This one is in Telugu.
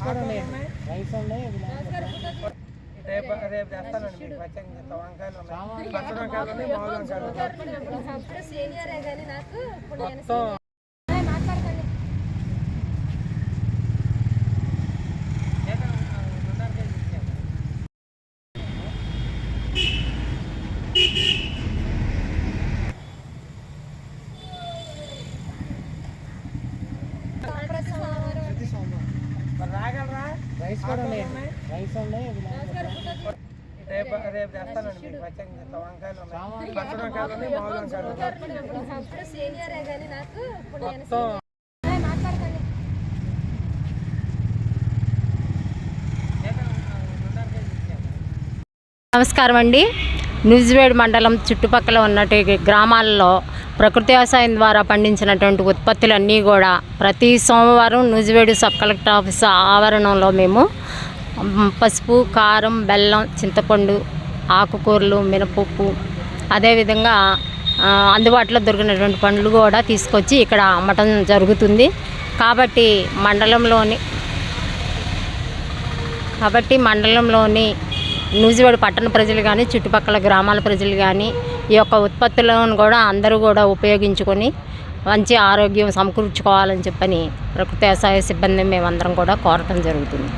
కూడా ఉన్నాయి. రైస్ ఉన్నాయి ఇది రేపు రేపు తెస్తానండి మీకు పచ్చని చెప్తా వంకాయలు ఉన్నాయి పచ్చడి వంకాయలు ఉన్నాయి మామూలు వంకాయలు ఉన్నాయి. అప్పుడు సీనియరే కానీ నాకు ఇప్పుడు నేను మొత్తం మాట్లాడకండి. ఏటా, ఆ, రెండున్నర రైస్ కూడా ఉన్నాయి. రైస్ ఉన్నాయి రేపు రేపు తెస్తానండి మీకు వంకాయలు ఉన్నాయి. వంకాయలు ఉన్నాయి మామూలు వంకాయలు మొత్తం. నమస్కారం అండి. న్యూజివేడ్ మండలం చుట్టుపక్కల ఉన్నటువంటి గ్రామాల్లో ప్రకృతి వ్యవసాయం ద్వారా పండించినటువంటి ఉత్పత్తులన్నీ కూడా ప్రతి సోమవారం నూజివేడు సబ్ కలెక్టర్ ఆఫీస్ ఆవరణంలో మేము పసుపు కారం బెల్లం చింతపండు ఆకుకూరలు మినపప్పు అదేవిధంగా అందుబాటులో దొరికినటువంటి పండ్లు కూడా తీసుకొచ్చి ఇక్కడ అమ్మటం జరుగుతుంది. కాబట్టి మండలంలోని కాబట్టి మండలంలోని నూజివాడ పట్టణ ప్రజలు కానీ చుట్టుపక్కల గ్రామాల ప్రజలు కానీ ఈ యొక్క ఉత్పత్తులను కూడా అందరూ కూడా ఉపయోగించుకొని మంచి ఆరోగ్యం సమకూర్చుకోవాలని చెప్పని ప్రకృతి వ్యవసాయ సిబ్బంది మేమందరం కూడా కోరటం జరుగుతుంది.